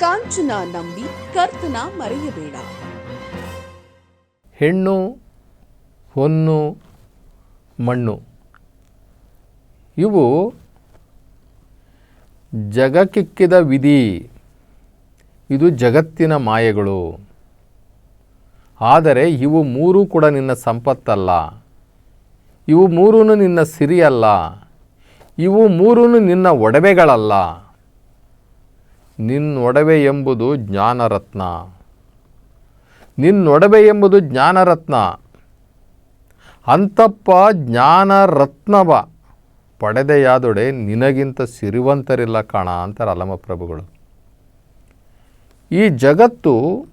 ಕಾಂಚನ ನಂಬಿ ಕರ್ತನ ಮರೆಯಬೇಡ. ಹೆಣ್ಣು, ಹೊನ್ನು, ಮಣ್ಣು. ಇವು ಜಗಕ್ಕಿಕ್ಕಿದ ವಿಧಿ. ಇದು ಜಗತ್ತಿನ ಮಾಯೆಗಳು. ಆದರೆ ಇವು ಮೂರೂ ಕೂಡ ನಿನ್ನ ಸಂಪತ್ತಲ್ಲ. ಇವು ಮೂರೂ ನಿನ್ನ ಸಿರಿಯಲ್ಲ. ಇವು ಮೂರೂ ನಿನ್ನ ಒಡವೆಗಳಲ್ಲ. ನಿನ್ನ ಒಡವೆ ಎಂಬುದು ಜ್ಞಾನರತ್ನ. ನಿನ್ನೊಡವೆ ಎಂಬುದು ಜ್ಞಾನರತ್ನ. ಅಂತಪ್ಪ ಜ್ಞಾನರತ್ನವ. ಪಡೆದೆಯಾದೊಡೆ ನಿನಗಿಂತ ಸಿರಿವಂತರಿಲ್ಲ ಕಾಣ ಅಂತಾರೆ ಅಲ್ಲಮಪ್ರಭುಗಳು ಈ ಜಗತ್ತು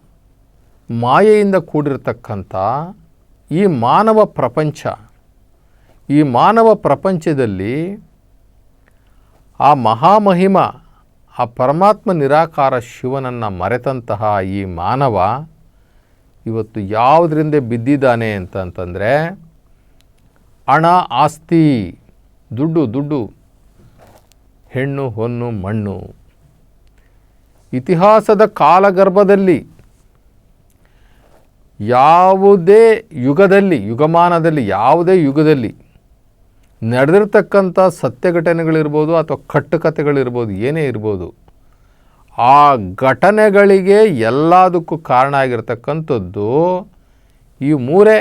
ಮಾಯೆಯಿಂದ ಕೂಡಿರತಕ್ಕಂಥ ಈ ಮಾನವ ಪ್ರಪಂಚ, ಈ ಮಾನವ ಪ್ರಪಂಚದಲ್ಲಿ ಆ ಮಹಾಮಹಿಮ ಆ ಪರಮಾತ್ಮ ನಿರಾಕಾರ ಶಿವನನ್ನು ಮರೆತಂತಹ ಈ ಮಾನವ ಇವತ್ತು ಯಾವುದರಿಂದ ಬಿದ್ದಿದ್ದಾನೆ ಅಂತಂತಂದರೆ, ಹಣ, ಆಸ್ತಿ, ದುಡ್ಡು ದುಡ್ಡು, ಹೆಣ್ಣು, ಹೊನ್ನು, ಮಣ್ಣು. ಇತಿಹಾಸದ ಕಾಲಗರ್ಭದಲ್ಲಿ, ಯಾವುದೇ ಯುಗದಲ್ಲಿ, ಯುಗಮಾನದಲ್ಲಿ, ಯಾವುದೇ ಯುಗದಲ್ಲಿ ನಡೆದಿರ್ತಕ್ಕಂಥ ಸತ್ಯ ಘಟನೆಗಳಿರ್ಬೋದು ಅಥವಾ ಕಟ್ಟುಕತೆಗಳಿರ್ಬೋದು ಏನೇ ಇರ್ಬೋದು, ಆ ಘಟನೆಗಳಿಗೆ ಎಲ್ಲದಕ್ಕೂ ಕಾರಣ ಆಗಿರ್ತಕ್ಕಂಥದ್ದು ಈ ಮೂರೇ,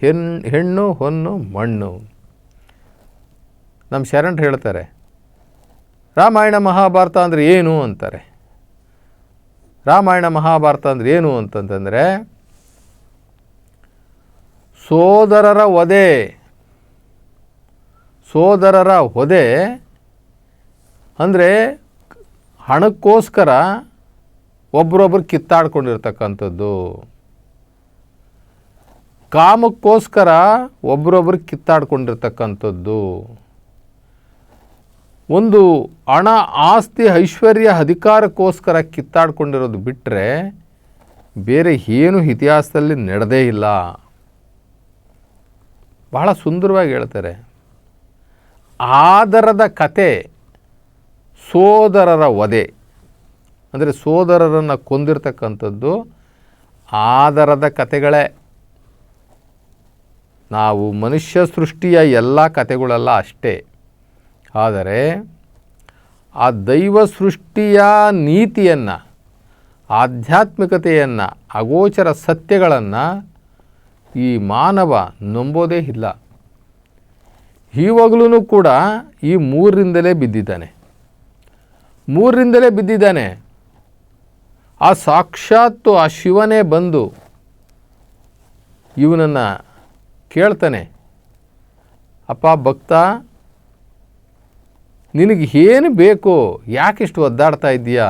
ಹೆಣ್, ಹೆಣ್ಣು, ಹೊನ್ನು, ಮಣ್ಣು. ನಮ್ಮ ಶರಣರು ಹೇಳ್ತಾರೆ, ರಾಮಾಯಣ ಮಹಾಭಾರತ ಅಂದರೆ ಏನು ಅಂತಾರೆ? ರಾಮಾಯಣ ಮಹಾಭಾರತ ಅಂದರೆ ಏನು ಅಂತಂತಂದರೆ, ಸೋದರರ ವಧೆ ಸೋದರರ ಹೊದೆ ಅಂದರೆ ಹಣಕ್ಕೋಸ್ಕರ ಒಬ್ರೊಬ್ರು ಕಿತ್ತಾಡ್ಕೊಂಡಿರ್ತಕ್ಕಂಥದ್ದು. ಕಾಮಕ್ಕೋಸ್ಕರ ಒಬ್ರೊಬ್ರು ಕಿತ್ತಾಡ್ಕೊಂಡಿರ್ತಕ್ಕಂಥದ್ದು. ಒಂದು ಹಣ ಆಸ್ತಿ ಐಶ್ವರ್ಯ ಅಧಿಕಾರಕ್ಕೋಸ್ಕರ ಕಿತ್ತಾಡ್ಕೊಂಡಿರೋದು ಬಿಟ್ಟರೆ ಬೇರೆ ಏನು ಇತಿಹಾಸದಲ್ಲಿ ನಡೆದೇ ಇಲ್ಲ. ಬಹಳ ಸುಂದರವಾಗಿ ಹೇಳ್ತಾರೆ. ಆದರದ ಕತೆ ಸೋದರರ ವಧೆ. ಅಂದರೆ ಸೋದರರನ್ನು ಕೊಂದಿರ್ತಕ್ಕಂಥದ್ದು ಆದರದ ಕತೆಗಳೇ. ನಾವು ಮನುಷ್ಯ ಸೃಷ್ಟಿಯ ಎಲ್ಲ ಕತೆಗಳೆಲ್ಲ ಅಷ್ಟೇ. ಆದರೆ ಆ ದೈವ ಸೃಷ್ಟಿಯ ನೀತಿಯನ್ನು, ಆಧ್ಯಾತ್ಮಿಕತೆಯನ್ನು, ಅಗೋಚರ ಸತ್ಯಗಳನ್ನು ಈ ಮಾನವ ನಂಬೋದೇ ಇಲ್ಲ. ಈವಾಗಲೂ ಕೂಡ ಈ ಮೂರರಿಂದಲೇ ಬಿದ್ದಿದ್ದಾನೆ. ಮೂರರಿಂದಲೇ ಬಿದ್ದಿದ್ದಾನೆ. ಆ ಸಾಕ್ಷಾತ್ತು ಆ ಶಿವನೇ ಬಂದು ಇವನನ್ನು ಕೇಳ್ತಾನೆ, ಅಪ್ಪ, ಭಕ್ತ, ನಿನಗೆ ಏನು ಬೇಕು? ಯಾಕಿಷ್ಟು ಒದ್ದಾಡ್ತಾ ಇದ್ದೀಯಾ?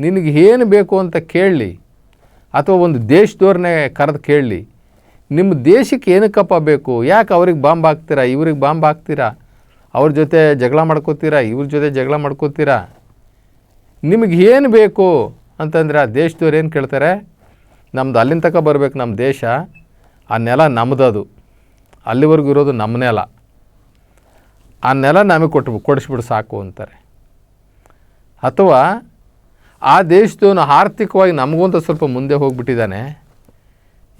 ನಿನಗೆ ಏನು ಬೇಕು ಅಂತ ಕೇಳಲಿ ಅಥವಾ ಒಂದು ದೇಶದವ್ರನ್ನೇ ಕರೆದು ಕೇಳಲಿ ನಿಮ್ಮ ದೇಶಕ್ಕೆ ಏನಕ್ಕಪ್ಪ ಬೇಕು? ಯಾಕೆ ಅವ್ರಿಗೆ ಬಾಂಬ್ ಹಾಕ್ತೀರಾ? ಇವ್ರಿಗೆ ಬಾಂಬ್ ಹಾಕ್ತೀರಾ? ಅವ್ರ ಜೊತೆ ಜಗಳ ಮಾಡ್ಕೋತೀರಾ? ಇವ್ರ ಜೊತೆ ಜಗಳ ಮಾಡ್ಕೋತೀರಾ? ನಿಮಗೆ ಏನು ಬೇಕು? ಅಂತಂದರೆ ಆ ದೇಶದವ್ರು ಏನು ಕೇಳ್ತಾರೆ? ನಮ್ದು ಅಲ್ಲಿನ ತನಕ ಬರಬೇಕು ನಮ್ಮ ದೇಶ. ಆ ನೆಲ ನಮ್ಮದದು ಅಲ್ಲಿವರೆಗೂ ಇರೋದು ನಮ್ಮ ನೆಲ. ಆ ನೆಲ ನಮಗೆ ಕೊಟ್ಟು ಕೊಡಿಸ್ಬಿಡು ಸಾಕು ಅಂತಾರೆ. ಅಥವಾ ಆ ದೇಶದವನು ಆರ್ಥಿಕವಾಗಿ ನಮಗೂ ಅಂತ ಸ್ವಲ್ಪ ಮುಂದೆ ಹೋಗ್ಬಿಟ್ಟಿದ್ದಾನೆ.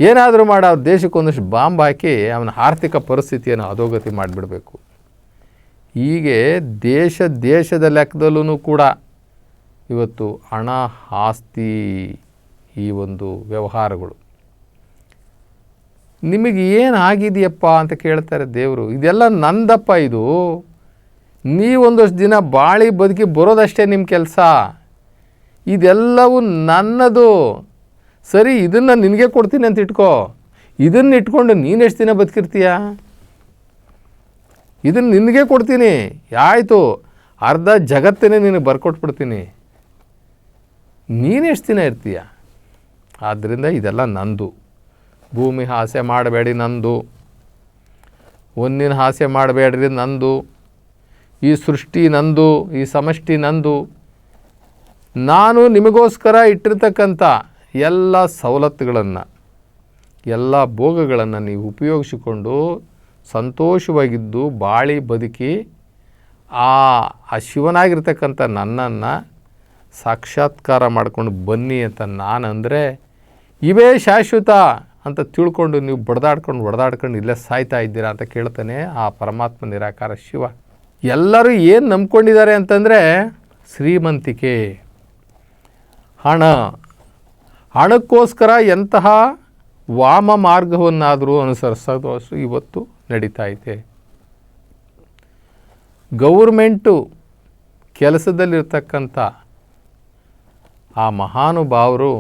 ಏನಾದರೂ ಮಾಡಿ ಅವ್ರ ದೇಶಕ್ಕೆ ಒಂದಷ್ಟು ಬಾಂಬ್ ಹಾಕಿ ಅವನ ಆರ್ಥಿಕ ಪರಿಸ್ಥಿತಿಯನ್ನು ಅಧೋಗತಿ ಮಾಡಿಬಿಡಬೇಕು. ಹೀಗೆ ದೇಶ, ದೇಶದ ಲೆಕ್ಕದಲ್ಲೂ ಕೂಡ ಇವತ್ತು ಹಣ, ಆಸ್ತಿ ಈ ಒಂದು ವ್ಯವಹಾರಗಳು. ನಿಮಗೆ ಏನು ಆಗಿದೆಯಪ್ಪ ಅಂತ ಕೇಳ್ತಾರೆ ದೇವರು. ಇದೆಲ್ಲ ನಂದಪ್ಪ ಇದು. ನೀವೊಂದಷ್ಟು ದಿನ ಬಾಳಿ ಬದುಕಿ ಬರೋದಷ್ಟೇ ನಿಮ್ಮ ಕೆಲಸ. ಇದೆಲ್ಲವೂ ನನ್ನದು. ಸರಿ, ಇದನ್ನು ನಿನಗೆ ಕೊಡ್ತೀನಿ ಅಂತ ಇಟ್ಕೋ. ಇದನ್ನು ಇಟ್ಕೊಂಡು ನೀನು ಎಷ್ಟು ದಿನ ಬದುಕಿರ್ತೀಯ? ಇದನ್ನು ನಿನಗೆ ಕೊಡ್ತೀನಿ. ಆಯಿತು, ಅರ್ಧ ಜಗತ್ತೇ ನಿನಗೆ ಬರ್ಕೊಟ್ಬಿಡ್ತೀನಿ. ನೀನು ಎಷ್ಟು ದಿನ ಇರ್ತೀಯ? ಆದ್ದರಿಂದ ಇದೆಲ್ಲ ನಂದು. ಭೂಮಿ ಹಾಸ್ಯ ಮಾಡಬೇಡಿ ನಂದು. ಒಂದಿನ ಹಾಸ್ಯ ಮಾಡಬೇಡ್ರಿ ನಂದು. ಈ ಸೃಷ್ಟಿ ನಂದು, ಈ ಸಮಷ್ಟಿ ನಂದು. ನಾನು ನಿಮಗೋಸ್ಕರ ಇಟ್ಟಿರ್ತಕ್ಕಂಥ ಎಲ್ಲ ಸವಲತ್ತುಗಳನ್ನು, ಎಲ್ಲ ಭೋಗಗಳನ್ನು ನೀವು ಉಪಯೋಗಿಸಿಕೊಂಡು ಸಂತೋಷವಾಗಿದ್ದು ಬಾಳಿ ಬದುಕಿ ಆ ಆ ಶಿವನಾಗಿರ್ತಕ್ಕಂಥ ನನ್ನನ್ನು ಸಾಕ್ಷಾತ್ಕಾರ ಮಾಡ್ಕೊಂಡು ಬನ್ನಿ ಅಂತ ನಾನು ಅಂದರೆ ಇವೇ ಶಾಶ್ವತ ಅಂತ ತಿಳ್ಕೊಂಡು ನೀವು ಬಡ್ದಾಡ್ಕೊಂಡು ಹೊಡೆದಾಡ್ಕೊಂಡು ಇಲ್ಲೇ ಸಾಯ್ತಾ ಇದ್ದೀರಾ ಅಂತ ಕೇಳ್ತಾನೆ ಆ ಪರಮಾತ್ಮ ನಿರಾಕಾರ ಶಿವ. ಎಲ್ಲರೂ ಏನು ನಂಬ್ಕೊಂಡಿದ್ದಾರೆ ಅಂತಂದರೆ ಶ್ರೀಮಂತಿಕೆ, ಹಣ ಹಣಕ್ಕೋಸ್ಕರ ಎಂತಹ ವಾಮ ಮಾರ್ಗವನ್ನಾದರೂ ಅನುಸರಿಸೋದು ಇವತ್ತು ನಡೀತಾ ಇದೆ. ಗೌರ್ಮೆಂಟು ಕೆಲಸದಲ್ಲಿರ್ತಕ್ಕಂಥ ಆ ಮಹಾನುಭಾವರು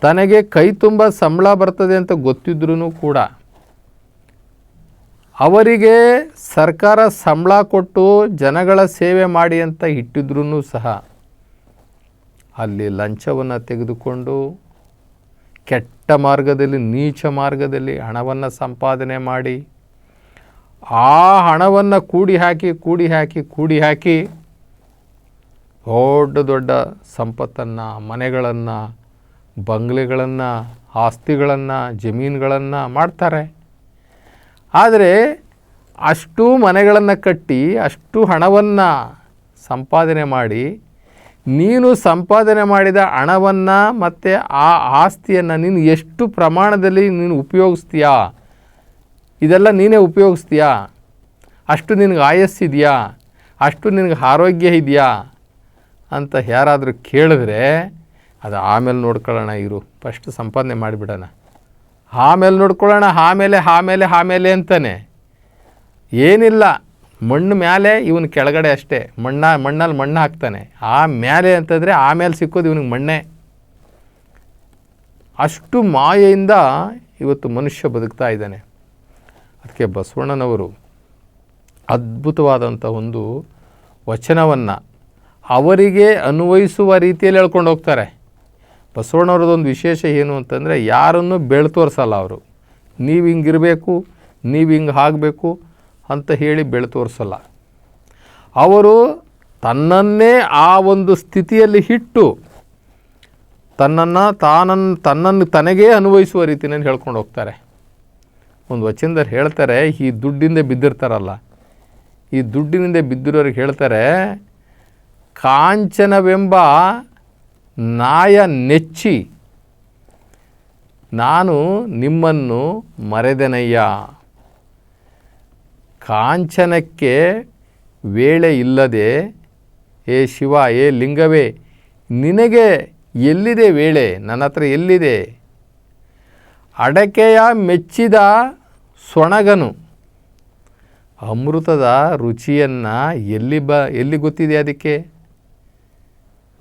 ತನಗೆ ಕೈ ತುಂಬ ಸಂಬಳ ಬರ್ತದೆ ಅಂತ ಗೊತ್ತಿದ್ರೂ ಕೂಡ ಅವರಿಗೆ ಸರ್ಕಾರ ಸಂಬಳ ಕೊಟ್ಟು ಜನಗಳ ಸೇವೆ ಮಾಡಿ ಅಂತ ಇಟ್ಟಿದ್ರೂ ಸಹ ಅಲ್ಲಿ ಲಂಚವನ್ನು ತೆಗೆದುಕೊಂಡು ಕೆಟ್ಟ ಮಾರ್ಗದಲ್ಲಿ, ನೀಚ ಮಾರ್ಗದಲ್ಲಿ ಹಣವನ್ನು ಸಂಪಾದನೆ ಮಾಡಿ, ಆ ಹಣವನ್ನು ಕೂಡಿ ಹಾಕಿ ಕೂಡಿ ಹಾಕಿ ಕೂಡಿ ಹಾಕಿ ದೊಡ್ಡ ದೊಡ್ಡ ಸಂಪತ್ತನ್ನು, ಮನೆಗಳನ್ನು, ಬಂಗ್ಲೆಗಳನ್ನು, ಆಸ್ತಿಗಳನ್ನು, ಜಮೀನುಗಳನ್ನು ಮಾಡ್ತಾರೆ. ಆದರೆ ಅಷ್ಟು ಮನೆಗಳನ್ನು ಕಟ್ಟಿ, ಅಷ್ಟು ಹಣವನ್ನು ಸಂಪಾದನೆ ಮಾಡಿ ನೀನು ಸಂಪಾದನೆ ಮಾಡಿದ ಹಣವನ್ನು ಮತ್ತು ಆ ಆಸ್ತಿಯನ್ನು ನೀನು ಎಷ್ಟು ಪ್ರಮಾಣದಲ್ಲಿ ನೀನು ಉಪಯೋಗಿಸ್ತೀಯಾ? ಇದೆಲ್ಲ ನೀನೇ ಉಪಯೋಗಿಸ್ತೀಯಾ? ಅಷ್ಟು ನಿನಗೆ ಆಯಸ್ಸಿದೆಯಾ ಅಷ್ಟು ನಿನಗೆ ಆರೋಗ್ಯ ಇದೆಯಾ? ಅಂತ ಯಾರಾದರೂ ಕೇಳಿದ್ರೆ ಅದು ಆಮೇಲೆ ನೋಡ್ಕೊಳ್ಳೋಣ ಇರು. ಫಸ್ಟ್ ಸಂಪಾದನೆ ಮಾಡಿಬಿಡೋಣ. ಆಮೇಲೆ ನೋಡ್ಕೊಳ್ಳೋಣ, ಆಮೇಲೆ ಆಮೇಲೆ ಆಮೇಲೆ ಅಂತಾನೆ. ಏನಿಲ್ಲ. ಮಣ್ಣು ಮೇಲೆ ಇವನು ಕೆಳಗಡೆ ಅಷ್ಟೇ. ಮಣ್ಣ, ಮಣ್ಣಲ್ಲಿ ಮಣ್ಣು ಹಾಕ್ತಾನೆ. ಆ ಮೇಲೆ ಅಂತಂದರೆ ಆಮೇಲೆ ಸಿಕ್ಕೋದು ಇವನಿಗೆ ಮಣ್ಣೆ. ಅಷ್ಟು ಮಾಯೆಯಿಂದ ಇವತ್ತು ಮನುಷ್ಯ ಬದುಕ್ತಾ ಇದ್ದಾನೆ. ಅದಕ್ಕೆ ಬಸವಣ್ಣನವರು ಅದ್ಭುತವಾದಂಥ ಒಂದು ವಚನವನ್ನು ಅವರಿಗೆ ಅನ್ವಯಿಸುವ ರೀತಿಯಲ್ಲಿ ಹೇಳ್ಕೊಂಡು ಹೋಗ್ತಾರೆ. ಬಸವಣ್ಣವ್ರದ್ದೊಂದು ವಿಶೇಷ ಏನು ಅಂತಂದರೆ ಯಾರನ್ನು ಬೆಳೆ ತೋರಿಸಲ್ಲ ಅವರು. ನೀವು ಹಿಂಗಿರಬೇಕು, ನೀವು ಹಿಂಗೆ ಆಗಬೇಕು ಅಂತ ಹೇಳಿ ಬೆಳೆ ತೋರಿಸಲ್ಲ. ಅವರು ತನ್ನನ್ನೇ ಆ ಒಂದು ಸ್ಥಿತಿಯಲ್ಲಿ ಇಟ್ಟು ತನ್ನನ್ನು ತಾನನ್ನು ತನ್ನನ್ನು ತನಗೇ ಅನ್ವಯಿಸುವ ರೀತಿಯಲ್ಲಿ ಹೇಳ್ಕೊಂಡು ಹೋಗ್ತಾರೆ. ಒಂದು ವಚನದಲ್ಲಿ ಹೇಳ್ತಾರೆ, ಈ ದುಡ್ಡಿಂದ ಬಿದ್ದಿರ್ತಾರಲ್ಲ. ಈ ದುಡ್ಡಿನಿಂದ ಬಿದ್ದಿರೋರಿಗೆ ಹೇಳ್ತಾರೆ, ಕಾಂಚನವೆಂಬ ನಾಯ ನೆಚ್ಚಿ, ನಾನು ನಿಮ್ಮನ್ನು ಮರೆದೆನಯ್ಯ. ಕಾಂಚನಕ್ಕೆ ವೇಳೆ ಇಲ್ಲದೆ ಏ ಶಿವ ಏ ಲಿಂಗವೇ, ನಿನಗೆ ಎಲ್ಲಿದೆ ವೇಳೆ? ನನ್ನ ಹತ್ರ ಎಲ್ಲಿದೆ? ಅಡಕೆಯ ಮೆಚ್ಚಿದ ಸೊಣಗನು ಅಮೃತದ ರುಚಿಯನ್ನು ಎಲ್ಲಿ ಬ, ಎಲ್ಲಿ ಗೊತ್ತಿದೆ ಅದಕ್ಕೆ?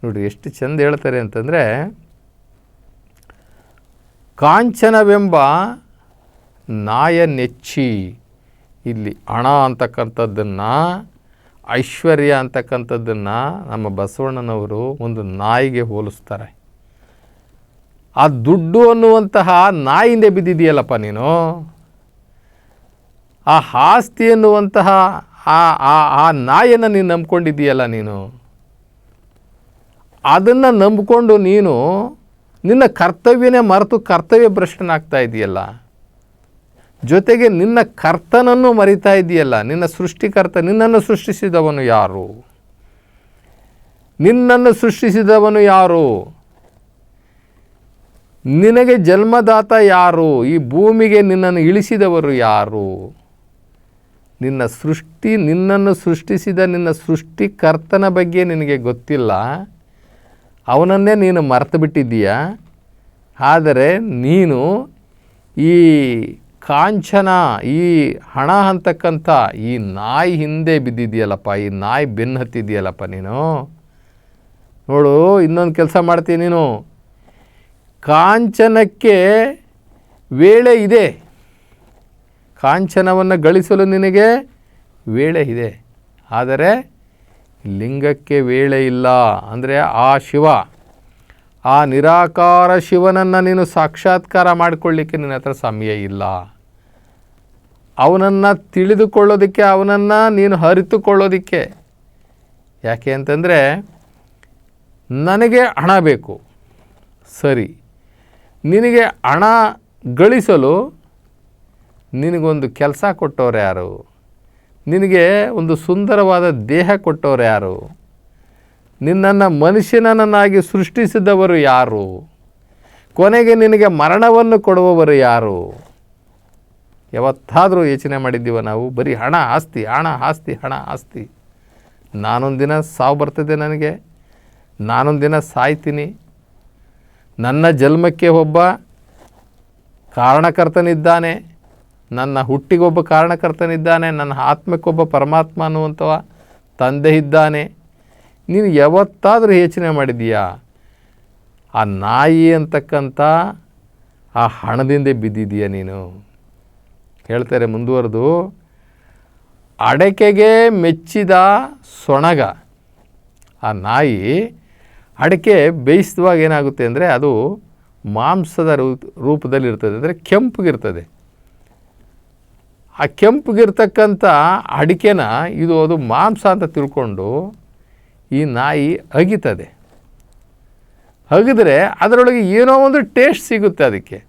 ನೋಡಿ ಎಷ್ಟು ಚಂದ ಹೇಳ್ತಾರೆ ಅಂತಂದರೆ, ಕಾಂಚನವೆಂಬ ನಾಯ ನೆಚ್ಚಿ ಇಲ್ಲಿ ಹಣ ಅಂತಕ್ಕಂಥದ್ದನ್ನು, ಐಶ್ವರ್ಯ ಅಂತಕ್ಕಂಥದ್ದನ್ನು ನಮ್ಮ ಬಸವಣ್ಣನವರು ಒಂದು ನಾಯಿಗೆ ಹೋಲಿಸ್ತಾರೆ. ಆ ದುಡ್ಡು ಅನ್ನುವಂತಹ ನಾಯಿಂದೆ ಬಿದ್ದಿದೆಯಲ್ಲಪ್ಪ ನೀನು? ಆ ಆಸ್ತಿ ಎನ್ನುವಂತಹ ಆ ಆ ನಾಯನ್ನು ನೀನು ನಂಬ್ಕೊಂಡಿದ್ದೀಯಲ್ಲ ನೀನು? ಅದನ್ನು ನಂಬಿಕೊಂಡು ನೀನು ನಿನ್ನ ಕರ್ತವ್ಯನೇ ಮರೆತು ಕರ್ತವ್ಯ ಭ್ರಷ್ಟನಾಗ್ತಾ ಇದೆಯಲ್ಲ? ಜೊತೆಗೆ ನಿನ್ನ ಕರ್ತನನ್ನು ಮರಿತಾ ಇದೆಯಲ್ಲ, ನಿನ್ನ ಸೃಷ್ಟಿಕರ್ತ ನಿನ್ನನ್ನು ಸೃಷ್ಟಿಸಿದವನು ಯಾರು? ನಿನ್ನನ್ನು ಸೃಷ್ಟಿಸಿದವನು ಯಾರು? ನಿನಗೆ ಜನ್ಮದಾತ ಯಾರು? ಈ ಭೂಮಿಗೆ ನಿನ್ನನ್ನು ಇಳಿಸಿದವರು ಯಾರು? ನಿನ್ನ ಸೃಷ್ಟಿ, ನಿನ್ನನ್ನು ಸೃಷ್ಟಿಸಿದ ನಿನ್ನ ಸೃಷ್ಟಿಕರ್ತನ ಬಗ್ಗೆ ನಿನಗೆ ಗೊತ್ತಿಲ್ಲ? ಅವನನ್ನೇ ನೀನು ಮರೆತು ಬಿಟ್ಟಿದ್ದೀಯ ಆದರೆ ನೀನು ಈ ಕಾಂಚನ, ಈ ಹಣ ಅಂತಕ್ಕಂಥ ಈ ನಾಯಿ ಹಿಂದೆ ಬಿದ್ದಿದೆಯಲ್ಲಪ್ಪ, ಈ ನಾಯಿ ಬೆನ್ನು ಹತ್ತಿದೆಯಲ್ಲಪ್ಪ ನೀನು? ನೋಡು, ಇನ್ನೊಂದು ಕೆಲಸ ಮಾಡ್ತೀನಿ ನೀನು. ಕಾಂಚನಕ್ಕೆ ವೇಳೆ ಇದೆ. ಕಾಂಚನವನ್ನು ಗಳಿಸಲು ನಿನಗೆ ವೇಳೆ ಇದೆ. ಆದರೆ ಲಿಂಗಕ್ಕೆ ವೇಳೆ ಇಲ್ಲ. ಅಂದರೆ ಆ ಶಿವ, ಆ ನಿರಾಕಾರ ಶಿವನನ್ನು ನೀನು ಸಾಕ್ಷಾತ್ಕಾರ ಮಾಡಿಕೊಳ್ಳಿಕ್ಕೆ ನಿನ್ನ ಹತ್ರ ಸಮಯ ಇಲ್ಲ. ಅವನನ್ನು ತಿಳಿದುಕೊಳ್ಳೋದಕ್ಕೆ, ಅವನನ್ನು ನೀನು ಅರಿತುಕೊಳ್ಳೋದಕ್ಕೆ. ಯಾಕೆ ಅಂತಂದರೆ, ನನಗೆ ಹಣ ಬೇಕು. ಸರಿ. ನಿನಗೆ ಹಣ ಗಳಿಸಲು ನಿನಗೊಂದು ಕೆಲಸ ಕೊಟ್ಟವ್ರು ಯಾರು? ನಿನಗೆ ಒಂದು ಸುಂದರವಾದ ದೇಹ ಕೊಟ್ಟವ್ರು ಯಾರು? ನಿನ್ನನ್ನು ಮನುಷ್ಯನನ್ನಾಗಿ ಸೃಷ್ಟಿಸಿದವರು ಯಾರು? ಕೊನೆಗೆ ನಿನಗೆ ಮರಣವನ್ನು ಕೊಡುವವರು ಯಾರು? ಯಾವತ್ತಾದರೂ ಯೋಚನೆ ಮಾಡಿದ್ದೀವ ನಾವು? ಬರೀ ಹಣ ಆಸ್ತಿ ಹಣ ಆಸ್ತಿ ಹಣ ಆಸ್ತಿ. ನಾನೊಂದು ದಿನ ಸಾವು ಬರ್ತದೆ ನನಗೆ. ನಾನೊಂದು ದಿನ ಸಾಯ್ತೀನಿ. ನನ್ನ ಜನ್ಮಕ್ಕೆ ಒಬ್ಬ ಕಾರಣಕರ್ತನಿದ್ದಾನೆ. ನನ್ನ ಹುಟ್ಟಿಗೊಬ್ಬ ಕಾರಣಕರ್ತನಿದ್ದಾನೆ. ನನ್ನ ಆತ್ಮಕ್ಕೊಬ್ಬ ಪರಮಾತ್ಮ ಅನ್ನುವಂಥವ ತಂದೆ ಇದ್ದಾನೆ. ನೀನು ಯಾವತ್ತಾದರೂ ಯೋಚನೆ ಮಾಡಿದೀಯಾ ಆ ನಾಯಿ ಅಂತಕ್ಕಂಥ ಆ ಹಣದಿಂದ ಬಿದ್ದಿದೀಯ ನೀನು? ಹೇಳ್ತಾರೆ ಮುಂದುವರೆದು, ಅಡಕೆಗೆ ಮೆಚ್ಚಿದ ಸೊಣಗ. ಆ ನಾಯಿ ಅಡಕೆ ಬೇಯಿಸಿದವಾಗ ಏನಾಗುತ್ತೆ ಅಂದರೆ ಅದು ಮಾಂಸದ ರೂ- ರೂಪದಲ್ಲಿರ್ತದೆ, ಅಂದರೆ ಕೆಂಪಗಿರ್ತದೆ. ಆ ಕೆಂಪಗಿರ್ತಕ್ಕಂಥ ಅಡಿಕೆನ ಇದು ಅದು ಮಾಂಸ ಅಂತ ತಿಳ್ಕೊಂಡು ಈ ನಾಯಿ ಅಗಿತದೆ. ಅಗಿದ್ರೆ ಅದರೊಳಗೆ ಏನೋ ಒಂದು ಟೇಸ್ಟ್ ಸಿಗುತ್ತೆ ಅದಕ್ಕೆ.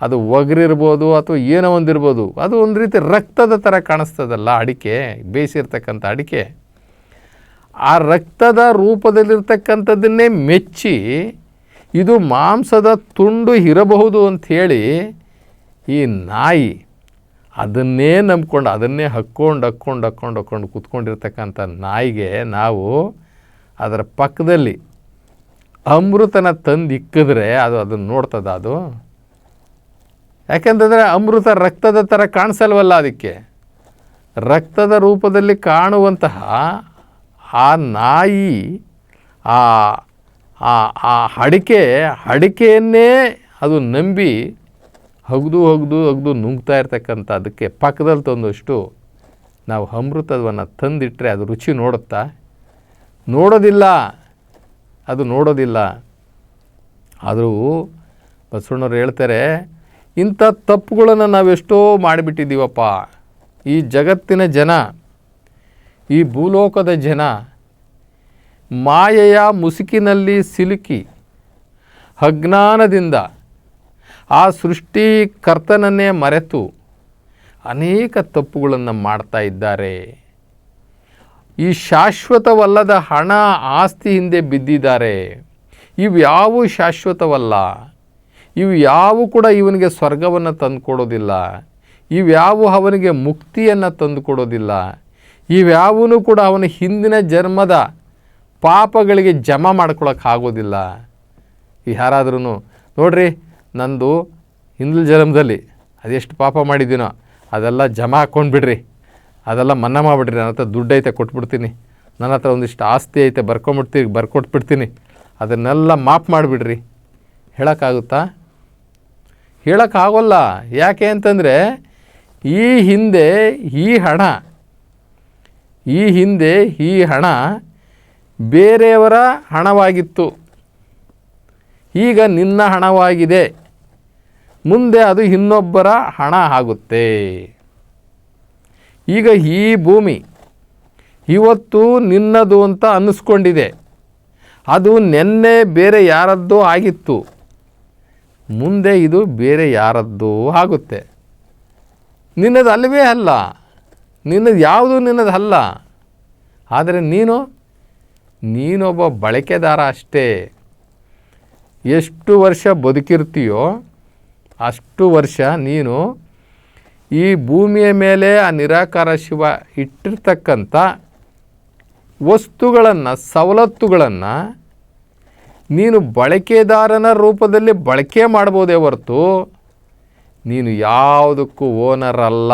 ಅದು ಒಗರಿರ್ಬೋದು ಅಥವಾ ಏನೋ ಒಂದಿರ್ಬೋದು ಅದು ಒಂದು ರೀತಿ ರಕ್ತದ ಥರ ಕಾಣಿಸ್ತದಲ್ಲ ಅಡಿಕೆ, ಬೇಯಿಸಿರ್ತಕ್ಕಂಥ ಅಡಿಕೆ. ಆ ರಕ್ತದ ರೂಪದಲ್ಲಿರ್ತಕ್ಕಂಥದ್ದನ್ನೇ ಮೆಚ್ಚಿ, ಇದು ಮಾಂಸದ ತುಂಡು ಇರಬಹುದು ಅಂಥೇಳಿ ಈ ನಾಯಿ ಅದನ್ನೇ ನಂಬ್ಕೊಂಡು, ಅದನ್ನೇ ಹಕ್ಕೊಂಡು ಹಕ್ಕೊಂಡು ಹಕ್ಕೊಂಡು ಹಕ್ಕೊಂಡು ಕೂತ್ಕೊಂಡಿರ್ತಕ್ಕಂಥ ನಾಯಿಗೆ ನಾವು ಅದರ ಪಕ್ಕದಲ್ಲಿ ಅಮೃತನ ತಂದು ಇಕ್ಕಿದ್ರೆ ಅದು ಅದನ್ನು ನೋಡ್ತದ ಅದು? ಯಾಕೆಂತಂದರೆ ಅಮೃತ ರಕ್ತದ ಥರ ಕಾಣಿಸಲ್ವಲ್ಲ ಅದಕ್ಕೆ? ರಕ್ತದ ರೂಪದಲ್ಲಿ ಕಾಣುವಂತಹ ಆ ನಾಯಿ, ಆ ಆ ಆ ಅಡಿಕೆ ಅಡಿಕೆಯನ್ನೇ ಅದು ನಂಬಿ ಹಗ್ದು ಹಗ್ದು ಹಗ್ದು ನುಂಗ್ತಾ ಇರ್ತಕ್ಕಂಥ ಅದಕ್ಕೆ ಪಕ್ಕದಲ್ಲಿ ತಂದಷ್ಟು ನಾವು ಅಮೃತವನ್ನು ತಂದಿಟ್ಟರೆ ಅದು ರುಚಿ ನೋಡುತ್ತಾ? ನೋಡೋದಿಲ್ಲ. ಅದು ನೋಡೋದಿಲ್ಲ. ಆದರೂ ಬಸವಣ್ಣವ್ರು ಹೇಳ್ತಾರೆ ಇಂಥ ತಪ್ಪುಗಳನ್ನು ನಾವೆಷ್ಟೋ ಮಾಡಿಬಿಟ್ಟಿದ್ದೀವಪ್ಪ. ಈ ಜಗತ್ತಿನ ಜನ, ಈ ಭೂಲೋಕದ ಜನ, ಮಾಯೆಯ ಮುಸುಕಿನಲ್ಲಿ ಸಿಲುಕಿ, ಅಜ್ಞಾನದಿಂದ ಆ ಸೃಷ್ಟಿಕರ್ತನನ್ನೇ ಮರೆತು ಅನೇಕ ತಪ್ಪುಗಳನ್ನು ಮಾಡ್ತಾ ಇದ್ದಾರೆ. ಈ ಶಾಶ್ವತವಲ್ಲದ ಹಣ ಆಸ್ತಿ ಹಿಂದೆ ಬಿದ್ದಿದ್ದಾರೆ. ಇವ್ಯಾವೂ ಶಾಶ್ವತವಲ್ಲ. ಇವು ಯಾವು ಕೂಡ ಇವನಿಗೆ ಸ್ವರ್ಗವನ್ನು ತಂದುಕೊಡೋದಿಲ್ಲ. ಇವ್ಯಾವು ಅವನಿಗೆ ಮುಕ್ತಿಯನ್ನು ತಂದುಕೊಡೋದಿಲ್ಲ. ಇವ್ಯಾವೂ ಕೂಡ ಅವನ ಹಿಂದಿನ ಜನ್ಮದ ಪಾಪಗಳಿಗೆ ಜಮಾ ಮಾಡ್ಕೊಳಕ್ಕಾಗೋದಿಲ್ಲ ಯಾರಾದ್ರೂ ನೋಡ್ರಿ, ನಂದು ಹಿಂದಿನ ಜನ್ಮದಲ್ಲಿ ಅದೆಷ್ಟು ಪಾಪ ಮಾಡಿದ್ದೀನೋ ಅದೆಲ್ಲ ಜಮಾ ಹಾಕ್ಕೊಂಡ್ಬಿಡ್ರಿ ಅದೆಲ್ಲ ಮನ್ನಾ ಮಾಡಿಬಿಡ್ರಿ, ನನ್ನ ಹತ್ರ ದುಡ್ಡು ಐತೆ ಕೊಟ್ಬಿಡ್ತೀನಿ. ನನ್ನ ಹತ್ರ ಒಂದಿಷ್ಟು ಆಸ್ತಿ ಐತೆ ಬರ್ಕೊಂಬಿಡ್ತೀನಿ ಬರ್ಕೊಟ್ಬಿಡ್ತೀನಿ. ಅದನ್ನೆಲ್ಲ ಮಾಪ್ ಮಾಡಿಬಿಡ್ರಿ. ಹೇಳೋಕ್ಕಾಗುತ್ತಾ? ಹೇಳೋಕ್ಕಾಗೋಲ್ಲ. ಯಾಕೆ ಅಂತಂದರೆ, ಈ ಹಿಂದೆ ಈ ಹಣ, ಈ ಹಿಂದೆ ಈ ಹಣ ಬೇರೆಯವರ ಹಣವಾಗಿತ್ತು. ಈಗ ನಿನ್ನ ಹಣವಾಗಿದೆ. ಮುಂದೆ ಅದು ಇನ್ನೊಬ್ಬರ ಹಣ ಆಗುತ್ತೆ. ಈಗ ಈ ಭೂಮಿ, ಇವತ್ತು ನಿನ್ನದು ಅಂತ ಅನ್ನಿಸ್ಕೊಂಡಿದೆ. ಅದು ನೆನ್ನೆ ಬೇರೆ ಯಾರದ್ದೋ ಆಗಿತ್ತು. ಮುಂದೆ ಇದು ಬೇರೆ ಯಾರದ್ದು ಆಗುತ್ತೆ. ನಿನ್ನದು ಅಲ್ಲವೇ ಅಲ್ಲ. ನಿನ್ನದು ಯಾವುದು ನಿನ್ನದು ಅಲ್ಲ. ಆದರೆ ನೀನು, ನೀನೊಬ್ಬ ಬಳಕೆದಾರ ಅಷ್ಟೇ. ಎಷ್ಟು ವರ್ಷ ಬದುಕಿರ್ತೀಯೋ ಅಷ್ಟು ವರ್ಷ ನೀನು ಈ ಭೂಮಿಯ ಮೇಲೆ ಆ ನಿರಾಕಾರ ಶಿವ ಇಟ್ಟಿರ್ತಕ್ಕಂಥ ವಸ್ತುಗಳನ್ನು, ಸವಲತ್ತುಗಳನ್ನು ನೀನು ಬಳಕೆದಾರನ ರೂಪದಲ್ಲಿ ಬಳಕೆ ಮಾಡ್ಬೋದೇ ಹೊರತು ನೀನು ಯಾವುದಕ್ಕೂ ಓನರ್ ಅಲ್ಲ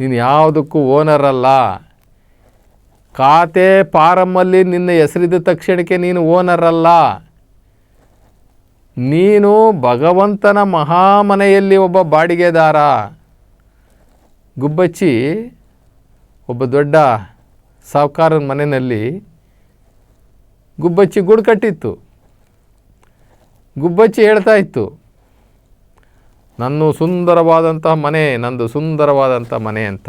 ನೀನು ಯಾವುದಕ್ಕೂ ಓನರ್ ಅಲ್ಲ ಖಾತೆ ಫಾರಮ್ಮಲ್ಲಿ ನಿನ್ನ ಹೆಸರಿದ್ದ ತಕ್ಷಣಕ್ಕೆ ನೀನು ಓನರ್ ಅಲ್ಲ ನೀನು ಭಗವಂತನ ಮಹಾಮನೆಯಲ್ಲಿ ಒಬ್ಬ ಬಾಡಿಗೆದಾರ. ಗುಬ್ಬಚ್ಚಿ, ಒಬ್ಬ ದೊಡ್ಡ ಸಾಹುಕಾರನ ಮನೆಯಲ್ಲಿ ಗುಬ್ಬಚ್ಚಿ ಗೂಡು ಕಟ್ಟಿತ್ತು. ಗುಬ್ಬಚ್ಚಿ ಹೇಳ್ತಾ ಇತ್ತು, ನನ್ನ ಸುಂದರವಾದಂತಹ ಮನೆ, ನಂದು ಸುಂದರವಾದಂಥ ಮನೆ ಅಂತ.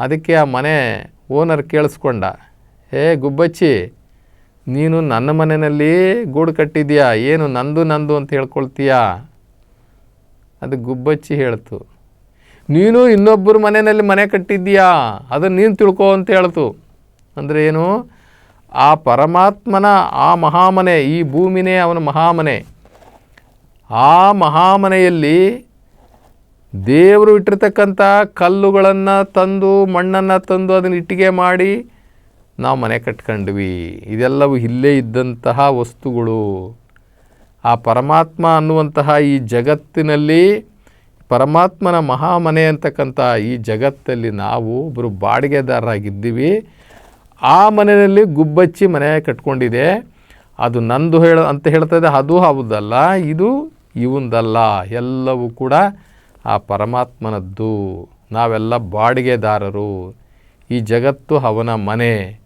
ಅದಕ್ಕೆ ಆ ಮನೆ ಓನರ್ ಕೇಳಿಸ್ಕೊಂಡ ಏ ಗುಬ್ಬಚ್ಚಿ, ನೀನು ನನ್ನ ಮನೆಯಲ್ಲಿ ಗೂಡು ಕಟ್ಟಿದ್ಯಾ ಏನು ನಂದು ನಂದು ಅಂತ ಹೇಳ್ಕೊಳ್ತೀಯಾ? ಅದು ಗುಬ್ಬಚ್ಚಿ ಹೇಳ್ತು, ನೀನು ಇನ್ನೊಬ್ಬರ ಮನೆಯಲ್ಲಿ ಮನೆ ಕಟ್ಟಿದ್ದೀಯಾ? ಅದನ್ನು ನೀನು ತಿಳ್ಕೊ ಅಂತ ಹೇಳ್ತು. ಅಂದರೆ ಏನು? ಆ ಪರಮಾತ್ಮನ, ಆ ಮಹಾಮನೆ, ಈ ಭೂಮಿನೇ ಅವನ ಮಹಾಮನೆ. ಆ ಮಹಾಮನೆಯಲ್ಲಿ ದೇವರು ಇಟ್ಟಿರ್ತಕ್ಕಂಥ ಕಲ್ಲುಗಳನ್ನು ತಂದು, ಮಣ್ಣನ್ನು ತಂದು ಅದನ್ನು ಇಟ್ಟಿಗೆ ಮಾಡಿ ನಾವು ಮನೆ ಕಟ್ಕೊಂಡ್ವಿ. ಇದೆಲ್ಲವೂ ಇಲ್ಲೇ ಇದ್ದಂತಹ ವಸ್ತುಗಳು. ಆ ಪರಮಾತ್ಮ ಅನ್ನುವಂತಹ ಈ ಜಗತ್ತಿನಲ್ಲಿ ಪರಮಾತ್ಮನ ಮಹಾಮನೆ ಅಂತಕ್ಕಂಥ ಈ ಜಗತ್ತಲ್ಲಿ ನಾವು ಒಬ್ಬರು ಬಾಡಿಗೆದಾರರಾಗಿದ್ದೀವಿ. ಆ ಮನೆಯಲ್ಲಿ ಗುಬ್ಬಚ್ಚಿ ಮನೆ ಕಟ್ಕೊಂಡಿದೆ. ಅದು ನಂದು ಹೇಳ ಅಂತ ಹೇಳ್ತದೆ ಅದು ಹೌದಲ್ಲ, ಇದು ಇವಂದಲ್ಲ. ಎಲ್ಲವೂ ಕೂಡ ಆ ಪರಮಾತ್ಮನದ್ದು. ನಾವೆಲ್ಲ ಬಾಡಿಗೆದಾರರು. ಈ ಜಗತ್ತು ಅವನ ಮನೆ.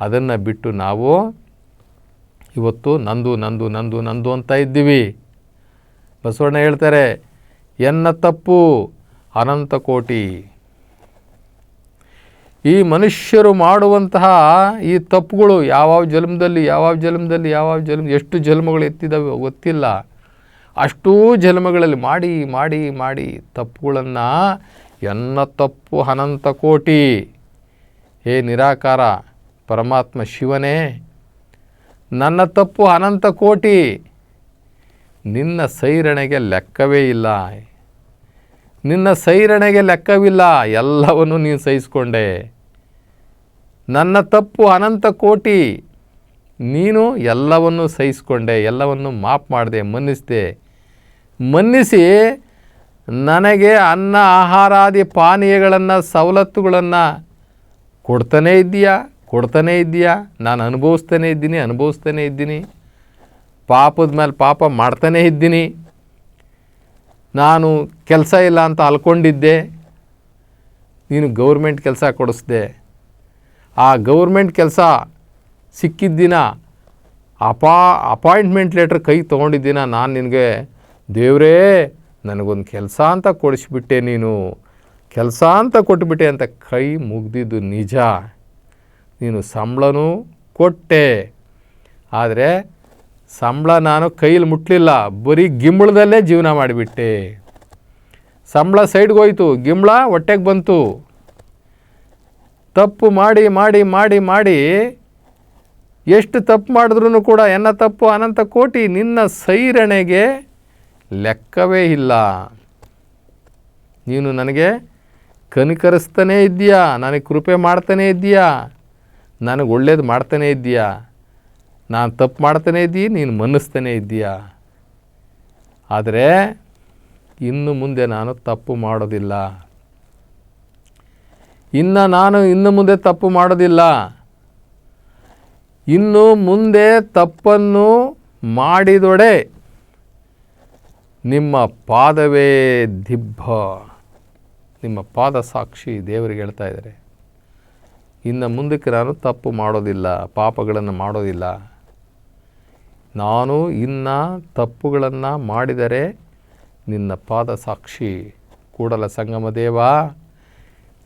ಅದನ್ನು ಬಿಟ್ಟು ನಾವು ಇವತ್ತು ನಂದು ನಂದು ನಂದು ನಂದು ಅಂತ ಇದ್ದೀವಿ. ಬಸವಣ್ಣ ಹೇಳ್ತಾರೆ, ಎನ್ನ ತಪ್ಪು? ಅನಂತ ಕೋಟಿ. ಈ ಮನುಷ್ಯರು ಮಾಡುವಂತಹ ಈ ತಪ್ಪುಗಳು ಯಾವ್ಯಾವ ಜನ್ಮದಲ್ಲಿ ಯಾವ್ಯಾವ ಜನ್ಮದಲ್ಲಿ, ಯಾವ್ಯಾವ ಜನ್ಮ, ಎಷ್ಟು ಜನ್ಮಗಳು ಎತ್ತಿದ್ದಾವೆ ಗೊತ್ತಿಲ್ಲ. ಅಷ್ಟೂ ಜನ್ಮಗಳಲ್ಲಿ ಮಾಡಿ ಮಾಡಿ ಮಾಡಿ ತಪ್ಪುಗಳನ್ನು ಎನ್ನ ತಪ್ಪು ಅನಂತ ಕೋಟಿ. ಹೇ ನಿರಾಕಾರ, ಪರಮಾತ್ಮ ಶಿವನೇ, ನನ್ನ ತಪ್ಪು ಅನಂತ ಕೋಟಿ. ನಿನ್ನ ಸೈರಣೆಗೆ ಲೆಕ್ಕವೇ ಇಲ್ಲ. ನಿನ್ನ ಸೈರಣೆಗೆ ಲೆಕ್ಕವಿಲ್ಲ. ಎಲ್ಲವನ್ನು ನೀನು ಸಹಿಸ್ಕೊಂಡೆ. ನನ್ನ ತಪ್ಪು ಅನಂತ ಕೋಟಿ. ನೀನು ಎಲ್ಲವನ್ನು ಸಹಿಸಿಕೊಂಡೆ, ಎಲ್ಲವನ್ನು ಮಾಪ್ ಮಾಡಿದೆ, ಮನ್ನಿಸಿದೆ. ಮನ್ನಿಸಿ ನನಗೆ ಅನ್ನ, ಆಹಾರಾದಿ ಪಾನೀಯಗಳನ್ನು, ಸವಲತ್ತುಗಳನ್ನು ಕೊಡ್ತಾನೇ ಇದ್ದೀಯಾ? ಕೊಡ್ತಾನೇ ಇದ್ದೀಯಾ? ನಾನು ಅನುಭವಿಸ್ತಾನೇ ಇದ್ದೀನಿ ಅನುಭವಿಸ್ತಾನೇ ಇದ್ದೀನಿ. ಪಾಪದ ಮೇಲೆ ಪಾಪ ಮಾಡ್ತಾನೇ ಇದ್ದೀನಿ. ನಾನು ಕೆಲಸ ಇಲ್ಲ ಅಂತ ಅಲ್ಕೊಂಡಿದ್ದೆ. ನೀನು ಗೌರ್ಮೆಂಟ್ ಕೆಲಸ ಕೊಡಿಸ್ದೆ. ಆ ಗೌರ್ಮೆಂಟ್ ಕೆಲಸ ಸಿಕ್ಕಿದ್ದ ದಿನ ಅಪಾ, ಅಪಾಯಿಂಟ್ಮೆಂಟ್ ಲೆಟ್ರ್ ಕೈ ತೊಗೊಂಡಿದ್ದಿನ ನಾನು ನಿನಗೆ, ದೇವರೇ, ನನಗೊಂದು ಕೆಲಸ ಅಂತ ಕೊಡಿಸ್ಬಿಟ್ಟೆ ನೀನು, ಕೆಲಸ ಅಂತ ಕೊಟ್ಬಿಟ್ಟೆ ಅಂತ ಕೈ ಮುಗ್ದಿದ್ದು ನಿಜ. ನೀನು ಸಂಬಳನೂ ಕೊಟ್ಟೆ. ಆದರೆ ಸಂಬಳ ನಾನು ಕೈಯಲ್ಲಿ ಮುಟ್ಟಲಿಲ್ಲ ಬರೀ ಗಿಂಬಳದಲ್ಲೇ ಜೀವನ ಮಾಡಿಬಿಟ್ಟೆ. ಸಂಬಳ ಸೈಡ್ಗೆ ಹೋಯ್ತು, ಗಿಂಬಳ ಹೊಟ್ಟೆಗೆ ಬಂತು. ತಪ್ಪು ಮಾಡಿ ಮಾಡಿ ಮಾಡಿ ಮಾಡಿ ಎಷ್ಟು ತಪ್ಪು ಮಾಡಿದ್ರೂ ಕೂಡ ಎನ್ನ ತಪ್ಪು ಅನಂತ ಕೋಟಿ ನಿನ್ನ ಸೈರಣೆಗೆ ಲೆಕ್ಕವೇ ಇಲ್ಲ. ನೀನು ನನಗೆ ಕನಿಕರಿಸ್ತಾನೇ ಇದ್ದೀಯಾ? ನನಗೆ ಕೃಪೆ ಮಾಡ್ತಾನೇ ಇದ್ದೀಯಾ? ನನಗೆ ಒಳ್ಳೇದು ಮಾಡ್ತಾನೇ ಇದೆಯಾ ನಾನು ತಪ್ಪು ಮಾಡ್ತಾನೇ ಇದ್ದೀ ನೀನು ಮನ್ನಿಸ್ತಾನೇ ಇದ್ದೀಯಾ? ಆದರೆ ಇನ್ನು ಮುಂದೆ ನಾನು ತಪ್ಪು ಮಾಡೋದಿಲ್ಲ. ಇನ್ನು ನಾನು ಇನ್ನು ಮುಂದೆ ತಪ್ಪು ಮಾಡೋದಿಲ್ಲ. ಇನ್ನು ಮುಂದೆ ತಪ್ಪನ್ನು ಮಾಡಿದೊಡೆ ನಿಮ್ಮ ಪಾದವೇ ದಿಬ್ಬ. ನಿಮ್ಮ ಪಾದ ಸಾಕ್ಷಿ ದೇವರಿಗೆ ಹೇಳ್ತಾ ಇದ್ದಾರೆ. ಇನ್ನು ಮುಂದಕ್ಕೆ ನಾನು ತಪ್ಪು ಮಾಡೋದಿಲ್ಲ, ಪಾಪಗಳನ್ನು ಮಾಡೋದಿಲ್ಲ. ನಾನು ಇನ್ನು ತಪ್ಪುಗಳನ್ನು ಮಾಡಿದರೆ ನಿನ್ನ ಪಾದ ಸಾಕ್ಷಿ ಕೂಡಲ ಸಂಗಮ ದೇವ.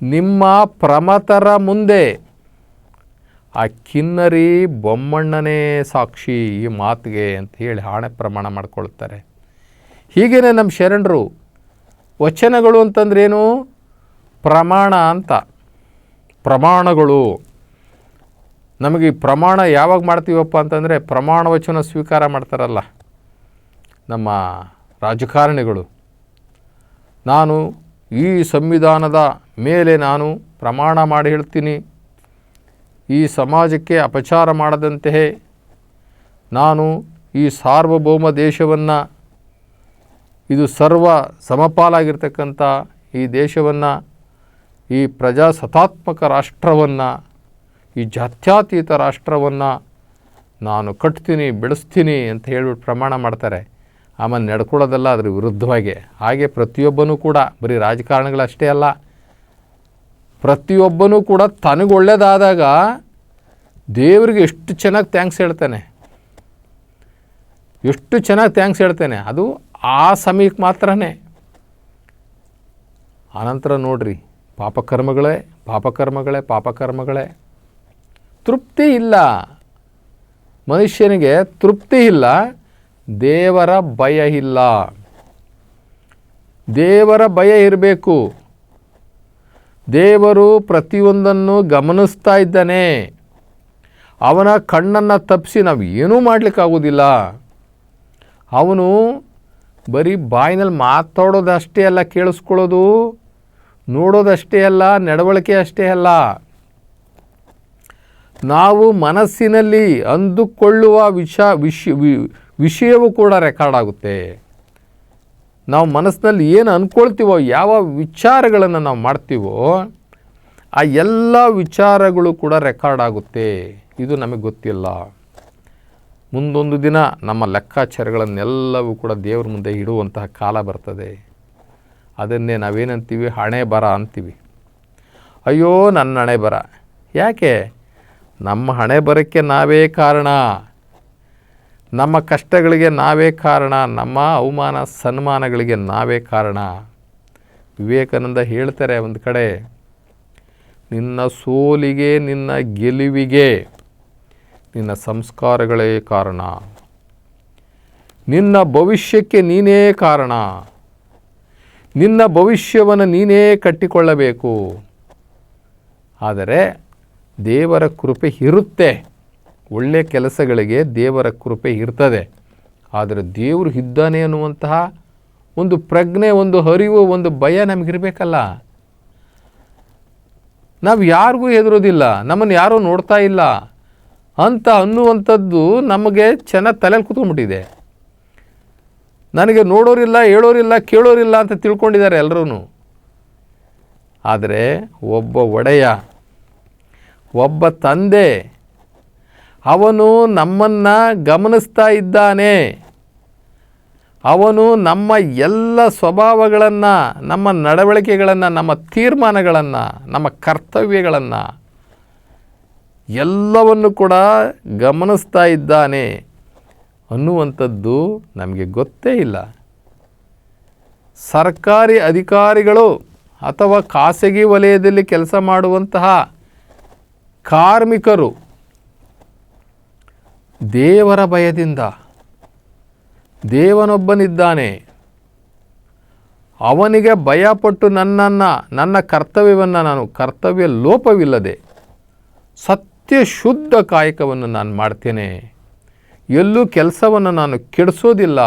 ನಿಮ್ಮ ಪ್ರಮತರ ಮುಂದೆ. ಆ ಕಿನ್ನರಿ ಬೊಮ್ಮಣ್ಣನೇ ಸಾಕ್ಷಿ ಈ ಮಾತಿಗೆ ಅಂತ ಹೇಳಿ ಹಾಣೆ ಪ್ರಮಾಣ ಮಾಡ್ಕೊಳ್ತಾರೆ. ಹೀಗೇನೆ ನಮ್ಮ ಶರಣರು, ವಚನಗಳು ಅಂತಂದ್ರೇನು? ಪ್ರಮಾಣ ಅಂತ. ಪ್ರಮಾಣಗಳು. ನಮಗೆ ಪ್ರಮಾಣ ಯಾವಾಗ ಮಾಡ್ತೀವಪ್ಪ ಅಂತಂದರೆ ಪ್ರಮಾಣ ವಚನ ಸ್ವೀಕಾರ ಮಾಡ್ತಾರಲ್ಲ ನಮ್ಮ ರಾಜಕಾರಣಿಗಳು. ನಾನು ಈ ಸಂವಿಧಾನದ ಮೇಲೆ ನಾನು ಪ್ರಮಾಣ ಮಾಡಿ ಹೇಳ್ತೀನಿ. ಈ ಸಮಾಜಕ್ಕೆ ಅಪಚಾರ ಮಾಡದಂತೆಯೇ ನಾನು ಈ ಸಾರ್ವಭೌಮ ದೇಶವನ್ನು, ಇದು ಸರ್ವ ಸಮಪಾಲಾಗಿರ್ತಕ್ಕಂಥ ಈ ದೇಶವನ್ನು, ಈ ಪ್ರಜಾಸತ್ತಾತ್ಮಕ ರಾಷ್ಟ್ರವನ್ನು, ಈ ಜಾತ್ಯಾತೀತ ರಾಷ್ಟ್ರವನ್ನು ನಾನು ಕಟ್ತೀನಿ ಬೆಳೆಸ್ತೀನಿ ಅಂತ ಹೇಳ್ಬಿಟ್ಟು ಪ್ರಮಾಣ ಮಾಡ್ತಾರೆ. ಆಮೇಲೆ ನಡ್ಕೊಳ್ಳೋದಲ್ಲ ಅದ್ರ ವಿರುದ್ಧವಾಗಿ. ಹಾಗೆ ಪ್ರತಿಯೊಬ್ಬನೂ ಕೂಡ, ಬರೀ ರಾಜಕಾರಣಿಗಳಷ್ಟೇ ಅಲ್ಲ, ಪ್ರತಿಯೊಬ್ಬನೂ ಕೂಡ ತನಗೆ ದೇವರಿಗೆ ಎಷ್ಟು ಚೆನ್ನಾಗಿ ಥ್ಯಾಂಕ್ಸ್ ಹೇಳ್ತಾನೆ. ಎಷ್ಟು ಚೆನ್ನಾಗಿ ಥ್ಯಾಂಕ್ಸ್ ಹೇಳ್ತಾನೆ. ಅದು ಆ ಸಮಯಕ್ಕೆ ಮಾತ್ರನೇ. ಆನಂತರ ನೋಡ್ರಿ, ಪಾಪಕರ್ಮಗಳೇ ಪಾಪಕರ್ಮಗಳೇ ಪಾಪಕರ್ಮಗಳೇ. ತೃಪ್ತಿ ಇಲ್ಲ. ಮನುಷ್ಯನಿಗೆ ತೃಪ್ತಿ ಇಲ್ಲ. ದೇವರ ಭಯ ಇಲ್ಲ. ದೇವರ ಭಯ ಇರಬೇಕು. ದೇವರು ಪ್ರತಿಯೊಂದನ್ನು ಗಮನಿಸ್ತಾ ಇದ್ದಾನೆ. ಅವನ ಕಣ್ಣನ್ನು ತಪ್ಪಿಸಿ ನಾವು ಏನೂ ಮಾಡಲಿಕ್ಕಾಗೋದಿಲ್ಲ ಅವನು ಬರೀ ಬಾಯಿನಲ್ಲಿ ಮಾತಾಡೋದಷ್ಟೇ ಅಲ್ಲ, ಕೇಳಿಸ್ಕೊಳ್ಳೋದು ನೋಡೋದಷ್ಟೇ ಅಲ್ಲ, ನಡವಳಿಕೆ ಅಷ್ಟೇ ಅಲ್ಲ. ನಾವು ಮನಸ್ಸಿನಲ್ಲಿ ಅಂದುಕೊಳ್ಳುವ ವಿಷ ವಿಷ ವಿಷಯವೂ ಕೂಡ ರೆಕಾರ್ಡ್ ಆಗುತ್ತೆ. ನಾವು ಮನಸ್ಸಿನಲ್ಲಿ ಏನು ಅಂದ್ಕೊಳ್ತೀವೋ ಯಾವ ವಿಚಾರಗಳನ್ನು ನಾವು ಮಾಡ್ತೀವೋ, ಆ ಎಲ್ಲ ವಿಚಾರಗಳು ಕೂಡ ರೆಕಾರ್ಡ್ ಆಗುತ್ತೆ. ಇದು ನಮಗೆ ಗೊತ್ತಿಲ್ಲ. ಮುಂದೊಂದು ದಿನ ನಮ್ಮ ಲೆಕ್ಕಾಚಾರಗಳನ್ನೆಲ್ಲವೂ ಕೂಡ ದೇವ್ರ ಮುಂದೆ ಇಡುವಂತಹ ಕಾಲ ಬರ್ತದೆ. ಅದನ್ನೇ ನಾವೇನಂತೀವಿ? ಹಣೆ ಬರ ಅಂತೀವಿ. ಅಯ್ಯೋ ನನ್ನ ಹಣೆ ಬರ. ಯಾಕೆ? ನಮ್ಮ ಹಣೆ ಬರಕ್ಕೆ ನಾವೇ ಕಾರಣ. ನಮ್ಮ ಕಷ್ಟಗಳಿಗೆ ನಾವೇ ಕಾರಣ, ನಮ್ಮ ಅವಮಾನ, ಸನ್ಮಾನಗಳಿಗೆ ನಾವೇ ಕಾರಣ. ವಿವೇಕಾನಂದ ಹೇಳ್ತಾರೆ ಒಂದು ಕಡೆ, ನಿನ್ನ ಸೋಲಿಗೆ, ನಿನ್ನ ಗೆಲುವಿಗೆ, ನಿನ್ನ ಸಂಸ್ಕಾರಗಳೇ ಕಾರಣ. ನಿನ್ನ ಭವಿಷ್ಯಕ್ಕೆ ನೀನೇ ಕಾರಣ. ನಿನ್ನ ಭವಿಷ್ಯವನ್ನು ನೀನೇ ಕಟ್ಟಿಕೊಳ್ಳಬೇಕು. ಆದರೆ ದೇವರ ಕೃಪೆ ಇರುತ್ತೆ. ಒಳ್ಳೆಯ ಕೆಲಸಗಳಿಗೆ ದೇವರ ಕೃಪೆ ಇರ್ತದೆ. ಆದರೆ ದೇವರು ಇದ್ದಾನೆ ಅನ್ನುವಂತಹ ಒಂದು ಪ್ರಜ್ಞೆ, ಒಂದು ಹರಿವು, ಒಂದು ಭಯ ನಮಗಿರಬೇಕಲ್ಲ. ನಾವು ಯಾರಿಗೂ ಹೆದರೋದಿಲ್ಲ, ನಮ್ಮನ್ನು ಯಾರೂ ನೋಡ್ತಾ ಇಲ್ಲ ಅಂತ ಅನ್ನುವಂಥದ್ದು ನಮಗೆ ಚೆನ್ನಾಗಿ ತಲೆಯಲ್ಲಿ ಕೂತ್ಕೊಂಡ್ಬಿಟ್ಟಿದೆ. ನನಗೆ ನೋಡೋರಿಲ್ಲ, ಹೇಳೋರಿಲ್ಲ, ಕೇಳೋರಿಲ್ಲ ಅಂತ ತಿಳ್ಕೊಂಡಿದ್ದಾರೆ ಎಲ್ಲರೂ ಆದರೆ ಒಬ್ಬ ಒಡೆಯ, ಒಬ್ಬ ತಂದೆ ಅವನು ನಮ್ಮನ್ನು ಗಮನಿಸ್ತಾ ಇದ್ದಾನೆ. ಅವನು ನಮ್ಮ ಎಲ್ಲ ಸ್ವಭಾವಗಳನ್ನು, ನಮ್ಮ ನಡವಳಿಕೆಗಳನ್ನು, ನಮ್ಮ ತೀರ್ಮಾನಗಳನ್ನು, ನಮ್ಮ ಕರ್ತವ್ಯಗಳನ್ನು ಎಲ್ಲವನ್ನು ಕೂಡ ಗಮನಿಸ್ತಾ ಇದ್ದಾನೆ ಅನ್ನುವಂಥದ್ದು ನಮಗೆ ಗೊತ್ತೇ ಇಲ್ಲ. ಸರ್ಕಾರಿ ಅಧಿಕಾರಿಗಳು ಅಥವಾ ಖಾಸಗಿ ವಲಯದಲ್ಲಿ ಕೆಲಸ ಮಾಡುವಂತಹ ಕಾರ್ಮಿಕರು ದೇವರ ಭಯದಿಂದ. ದೇವನೊಬ್ಬನಿದ್ದಾನೆ. ಅವನಿಗೆ ಭಯಪಟ್ಟು ನನ್ನನ್ನು, ನನ್ನ ಕರ್ತವ್ಯವನ್ನು ನಾನು, ಕರ್ತವ್ಯ ಲೋಪವಿಲ್ಲದೆ, ಸತ್ಯ ಶುದ್ಧ ಕಾಯಕವನ್ನು ನಾನು ಮಾಡ್ತೇನೆ. ಎಲ್ಲೂ ಕೆಲಸವನ್ನು ನಾನು ಕೆಡಿಸೋದಿಲ್ಲ.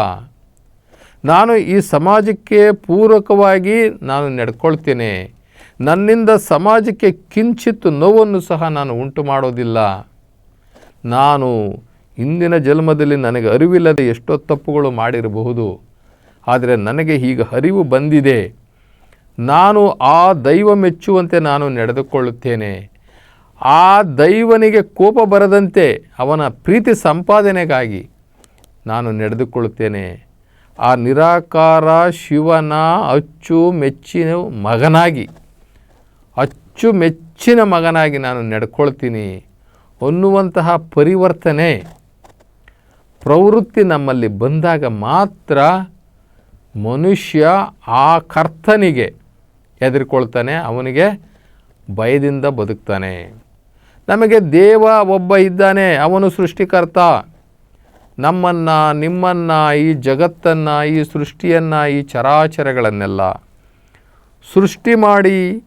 ನಾನು ಈ ಸಮಾಜಕ್ಕೆ ಪೂರಕವಾಗಿ ನಾನು ನಡ್ಕೊಳ್ತೇನೆ. ನನ್ನಿಂದ ಸಮಾಜಕ್ಕೆ ಕಿಂಚಿತ್ತು ನೋವನ್ನು ಸಹ ನಾನು ಉಂಟು ಮಾಡೋದಿಲ್ಲ ನಾನು ಇಂದಿನ ಜನ್ಮದಲ್ಲಿ ನನಗೆ ಅರಿವಿಲ್ಲದೆ ಎಷ್ಟೋ ತಪ್ಪುಗಳು ಮಾಡಿರಬಹುದು, ಆದರೆ ನನಗೆ ಈಗ ಅರಿವು ಬಂದಿದೆ. ನಾನು ಆ ದೈವ ಮೆಚ್ಚುವಂತೆ ನಾನು ನಡೆದುಕೊಳ್ಳುತ್ತೇನೆ. ಆ ದೈವನಿಗೆ ಕೋಪ ಬರದಂತೆ ಅವನ ಪ್ರೀತಿ ಸಂಪಾದನೆಗಾಗಿ ನಾನು ನಡೆದುಕೊಳ್ಳುತ್ತೇನೆ. ಆ ನಿರಾಕಾರ ಶಿವನ ಅಚ್ಚು ಮೆಚ್ಚಿನ ಮಗನಾಗಿ, ಅಚ್ಚು ಮೆಚ್ಚಿನ ಮಗನಾಗಿ ನಾನು ನಡ್ಕೊಳ್ತೀನಿ ಅನ್ನುವಂತಹ ಪರಿವರ್ತನೆ ಪ್ರವೃತ್ತಿ ನಮ್ಮಲ್ಲಿ ಬಂದಾಗ ಮಾತ್ರ ಮನುಷ್ಯ ಆ ಕರ್ತನಿಗೆ ಎದುರುಕೊಳ್ತಾನೆ ಅವನಿಗೆ ಭಯದಿಂದ ಬದುಕ್ತಾನೆ. ನಮಗೆ ದೇವ ಒಬ್ಬ ಇದ್ದಾನೆ, ಅವನು ಸೃಷ್ಟಿಕರ್ತ. ನಮ್ಮನ್ನು, ನಿಮ್ಮನ್ನು, ಈ ಜಗತ್ತನ್ನು, ಈ ಸೃಷ್ಟಿಯನ್ನು, ಈ ಚರಾಚರಗಳನ್ನೆಲ್ಲ ಸೃಷ್ಟಿ ಮಾಡಿ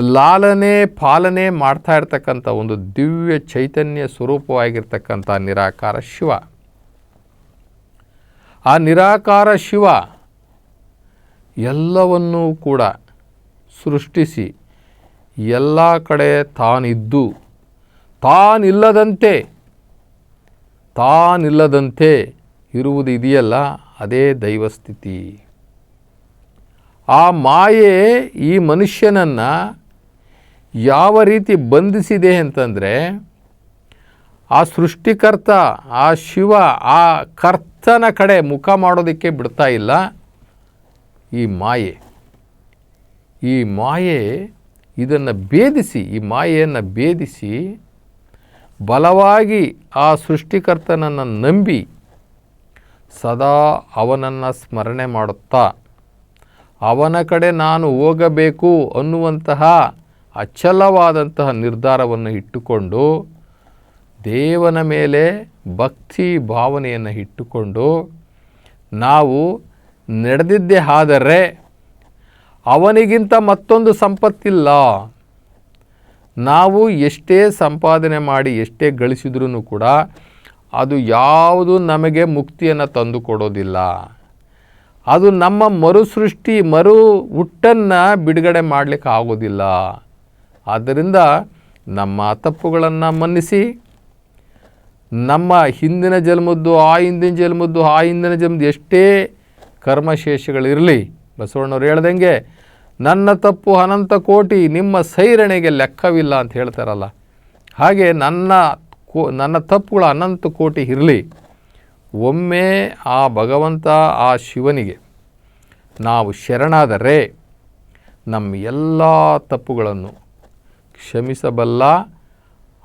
ಲಾಲನೆ, ಪಾಲನೆ ಮಾಡ್ತಾ ಇರ್ತಕ್ಕಂಥ ಒಂದು ದಿವ್ಯ ಚೈತನ್ಯ ಸ್ವರೂಪವಾಗಿರ್ತಕ್ಕಂಥ ನಿರಾಕಾರ ಶಿವ. ಆ ನಿರಾಕಾರ ಶಿವ ಎಲ್ಲವನ್ನೂ ಕೂಡ ಸೃಷ್ಟಿಸಿ ಎಲ್ಲ ಕಡೆ ತಾನಿದ್ದು. ತಾನಿಲ್ಲದಂತೆ ತಾನಿಲ್ಲದಂತೆ ಇರುವುದು ಇದೆಯಲ್ಲ, ಅದೇ ದೈವಸ್ಥಿತಿ. ಆ ಮಾಯೆ ಈ ಮನುಷ್ಯನನ್ನು ಯಾವ ರೀತಿ ಬಂಧಿಸಿದೆ ಅಂತಂದರೆ ಆ ಸೃಷ್ಟಿಕರ್ತ, ಆ ಶಿವ, ಆ ಕರ್ತನ ಕಡೆ ಮುಖ ಮಾಡೋದಕ್ಕೆ ಬಿಡ್ತಾ ಇಲ್ಲ. ಈ ಮಾಯೆ. ಈ ಮಾಯೆ ಇದನ್ನು ಭೇದಿಸಿ, ಈ ಮಾಯೆಯನ್ನು ಭೇದಿಸಿ ಬಲವಾಗಿ ಆ ಸೃಷ್ಟಿಕರ್ತನನ್ನು ನಂಬಿ ಸದಾ ಅವನನ್ನು ಸ್ಮರಣೆ ಮಾಡುತ್ತಾ, ಅವನ ಕಡೆ ನಾನು ಹೋಗಬೇಕು ಅನ್ನುವಂತಹ ಅಚಲವಾದಂತಹ ನಿರ್ಧಾರವನ್ನು ಇಟ್ಟುಕೊಂಡು ದೇವನ ಮೇಲೆ ಭಕ್ತಿ ಭಾವನೆಯನ್ನು ಇಟ್ಟುಕೊಂಡು ನಾವು ನಡೆದಿದ್ದೇ ಆದರೆ ಅವನಿಗಿಂತ ಮತ್ತೊಂದು ಸಂಪತ್ತಿಲ್ಲ. ನಾವು ಎಷ್ಟೇ ಸಂಪಾದನೆ ಮಾಡಿ ಎಷ್ಟೇ ಗಳಿಸಿದ್ರೂ ಕೂಡ ಅದು ಯಾವುದು ನಮಗೆ ಮುಕ್ತಿಯನ್ನು ತಂದು ಕೊಡೋದಿಲ್ಲ. ಅದು ನಮ್ಮ ಮರುಸೃಷ್ಟಿ, ಮರು ಹುಟ್ಟನ್ನು ಬಿಡುಗಡೆ ಮಾಡಲಿಕ್ಕೆ ಆಗೋದಿಲ್ಲ. ಆದ್ದರಿಂದ ನಮ್ಮ ತಪ್ಪುಗಳನ್ನು ಮನ್ನಿಸಿ ನಮ್ಮ ಹಿಂದಿನ ಜನ್ಮದ್ದು, ಆ ಹಿಂದಿನ ಜನ್ಮದ್ದು, ಆ ಹಿಂದಿನ ಜನ್ಮದ್ದು ಎಷ್ಟೇ ಕರ್ಮಶೇಷಗಳಿರಲಿ, ಬಸವಣ್ಣವ್ರು ಹೇಳ್ದಂಗೆ, ನನ್ನ ತಪ್ಪು ಅನಂತ ಕೋಟಿ ನಿಮ್ಮ ಸೈರಣೆಗೆ ಲೆಕ್ಕವಿಲ್ಲ ಅಂತ ಹೇಳ್ತಾರಲ್ಲ. ಹಾಗೆ ನನ್ನ ಕೋ, ನನ್ನ ತಪ್ಪುಗಳು ಅನಂತ ಕೋಟಿ ಇರಲಿ. ಒಮ್ಮೆ ಆ ಭಗವಂತ ಆ ಶಿವನಿಗೆ ನಾವು ಶರಣಾದರೆ ನಮ್ಮ ಎಲ್ಲ ತಪ್ಪುಗಳನ್ನು ಕ್ಷಮಿಸಬಲ್ಲ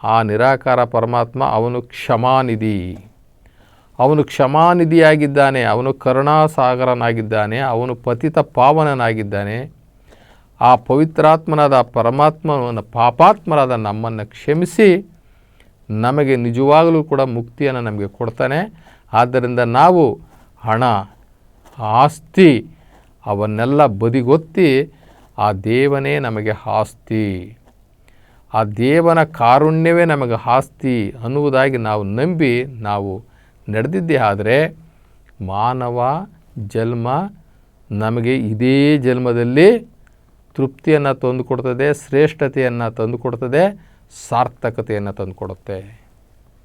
ಆ ನಿರಾಕಾರ ಪರಮಾತ್ಮ ಅವನು ಕ್ಷಮಾನಿಧಿ. ಅವನು ಕ್ಷಮಾನಿಧಿಯಾಗಿದ್ದಾನೆ, ಅವನು ಕರುಣಾಸಾಗರನಾಗಿದ್ದಾನೆ, ಅವನು ಪತಿತ ಪಾವನನಾಗಿದ್ದಾನೆ. ಆ ಪವಿತ್ರಾತ್ಮನಾದ ಪರಮಾತ್ಮನ ಪಾಪಾತ್ಮರಾದ ನಮ್ಮನ್ನು ಕ್ಷಮಿಸಿ, ನಮಗೆ ನಿಜವಾಗಲೂ ಕೂಡ ಮುಕ್ತಿಯನ್ನು ನಮಗೆ ಕೊಡ್ತಾನೆ. ಆದ್ದರಿಂದ ನಾವು ಹಣ, ಆಸ್ತಿ, ಅವನ್ನೆಲ್ಲ ಬದಿಗೊತ್ತಿ ಆ ದೇವನೇ ನಮಗೆ ಆಸ್ತಿ. ಆ ದೇವನ ಕಾರುಣ್ಯವೇ ನಮಗೆ ಆಸ್ತಿ ಅನ್ನುವುದಾಗಿ ನಾವು ನಂಬಿ ನಾವು ನಡೆದಿದ್ದೇ ಆದರೆ ಮಾನವ, ಜನ್ಮ ನಮಗೆ ಇದೇ ಜನ್ಮದಲ್ಲಿ ತೃಪ್ತಿಯನ್ನು ತಂದುಕೊಡ್ತದೆ, ಶ್ರೇಷ್ಠತೆಯನ್ನು ತಂದುಕೊಡ್ತದೆ, ಸಾರ್ಥಕತೆಯನ್ನು ತಂದುಕೊಡುತ್ತೆ.